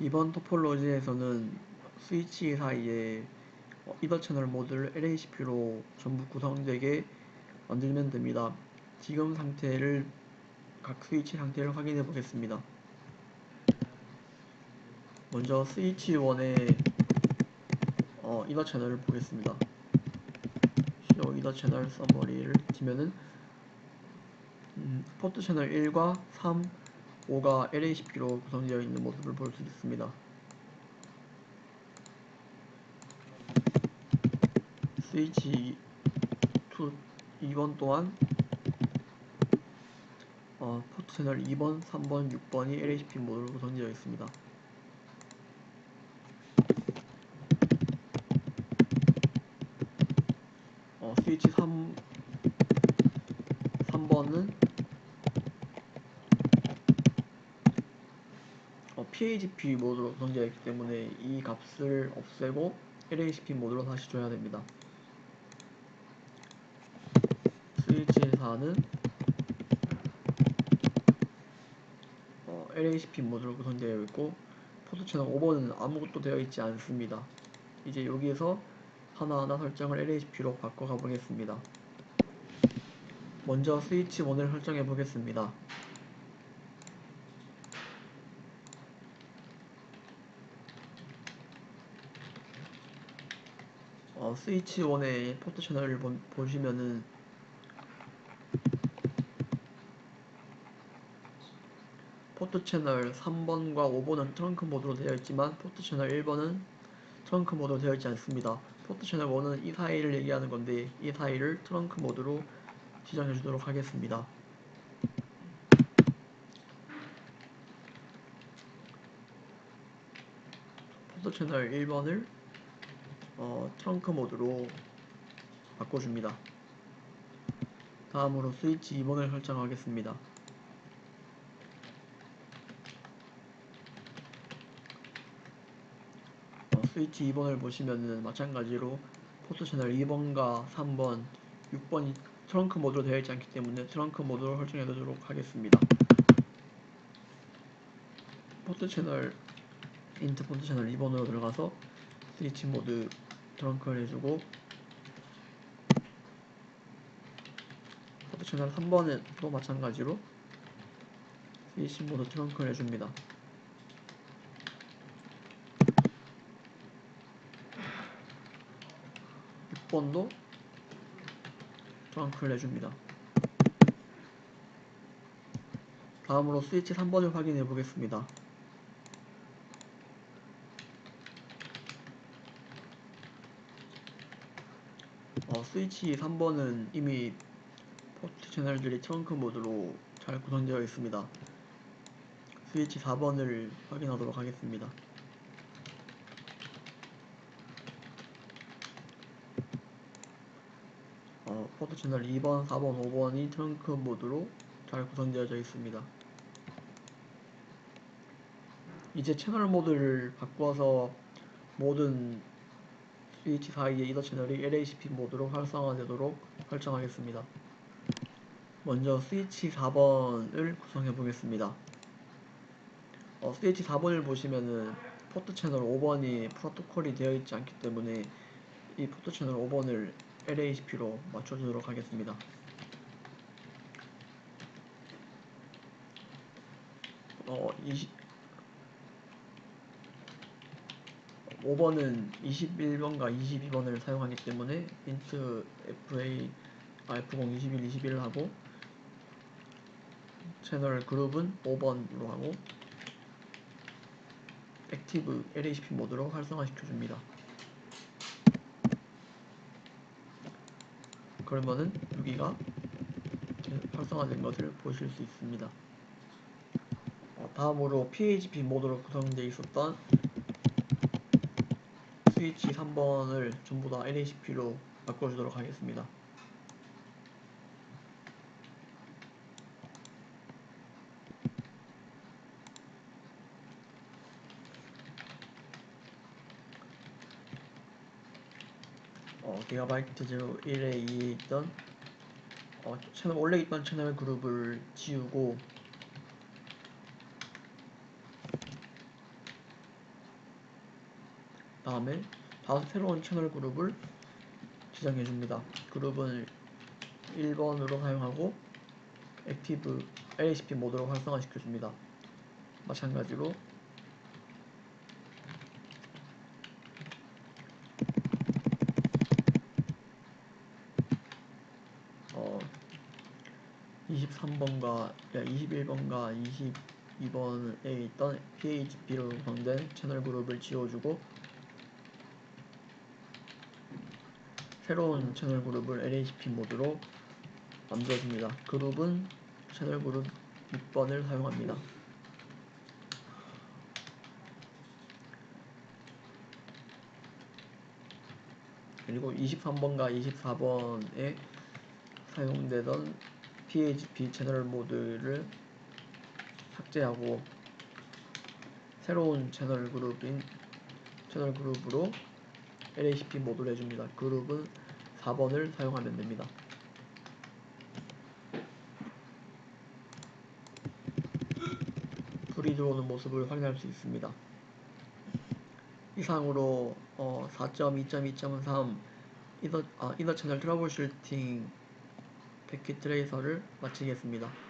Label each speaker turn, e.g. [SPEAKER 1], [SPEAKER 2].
[SPEAKER 1] 이번 토폴로지에서는 스위치 사이에 어, 이더 채널 모드를 LACP로 전부 구성되게 만들면 됩니다. 지금 상태를 각 스위치 상태를 확인해 보겠습니다. 먼저 스위치 1의 어, 이더 채널을 보겠습니다. show 이더 채널 서머리를 치면은 음, 포트 채널 1과 3, 5가 LACP로 구성되어 있는 모습을 볼 수 있습니다. 스위치 2, 2번 또한 어, 포트 채널 2번, 3번, 6번이 LACP 모드로 구성되어 있습니다. 어, 스위치 3, 3번은 어, PHP 모드로 구성되어 있기 때문에 이 값을 없애고 LACP 모드로 다시 줘야 됩니다. 스위치 4는 어, LACP 모드로 구성되어 있고 포트 채널 5번은 아무것도 되어 있지 않습니다. 이제 여기에서 하나하나 설정을 LACP로 바꿔가 보겠습니다. 먼저 스위치 1을 설정해 보겠습니다. 어, 스위치 1의 포트 채널을 보, 보시면은 포트 채널 3번과 5번은 트렁크 모드로 되어 있지만 포트 채널 1번은 트렁크 모드로 되어 있지 않습니다. 포트 채널 1은 이 사이를 얘기하는 건데 이 사이를 트렁크 모드로 지정해 주도록 하겠습니다. 포트 채널 1번을 어, 트렁크 모드로 바꿔줍니다. 다음으로 스위치 2번을 설정하겠습니다. 어, 스위치 2번을 보시면은 마찬가지로 포트 채널 2번과 3번, 6번이 트렁크 모드로 되어 있지 않기 때문에 트렁크 모드로 설정해 두도록 하겠습니다. 포트 채널 인트 포트 채널 2번으로 들어가서 스위치 모드 트렁크를 해주고 포트 채널 3번은 또 마찬가지로 스위치 모드 트렁크를 해줍니다. 6번도 트렁크를 해줍니다. 다음으로 스위치 3번을 확인해 보겠습니다. 어, 스위치 3번은 이미 포트 채널들이 트렁크 모드로 잘 구성되어 있습니다. 스위치 4번을 확인하도록 하겠습니다. 어, 포트 채널 2번, 4번, 5번이 트렁크 모드로 잘 구성되어져 있습니다. 이제 채널 모드를 바꿔서 모든 스위치 사이의 이더 채널이 LACP 모드로 활성화되도록 설정하겠습니다. 먼저 스위치 4번을 구성해 보겠습니다. 어, 스위치 4번을 보시면은 포트 채널 5번이 프로토콜이 되어 있지 않기 때문에 이 포트 채널 5번을 LACP로 맞춰주도록 하겠습니다. 어, 20, 5번은 21번과 22번을 사용하기 때문에 int fa f0 21 21을 하고 채널 그룹은 5번으로 하고 액티브 LACP 모드로 활성화 시켜줍니다. 그러면은 여기가 활성화된 것을 보실 수 있습니다. 어, 다음으로 PHP 모드로 구성되어 있었던 스위치 3번을 전부 다 LACP로 바꿔주도록 하겠습니다. 어, 기가바이트 01에 2에 있던 어, 채널 원래 있던 채널 그룹을 지우고 다음에 다음 새로운 채널 그룹을 지정해 줍니다. 그룹은 1번으로 사용하고 액티브 LHP 모드로 활성화 시켜 줍니다. 마찬가지로 어 23번과 21번과 22번에 있던 PHP로 구성된 채널 그룹을 지워주고 새로운 채널 그룹을 LHP 모드로 만들어줍니다. 그룹은 채널 그룹 6번을 사용합니다. 그리고 23번과 24번에 사용되던 PHP 채널 모드를 삭제하고 새로운 채널 그룹인 채널 그룹으로 LHP 모드를 해줍니다. 그룹은 4번을 사용하면 됩니다. 불이 들어오는 모습을 확인할 수 있습니다. 이상으로 어, 4.2.2.3 이더, 아, 이더 채널 트러블 슈팅 패킷 트레이서를 마치겠습니다.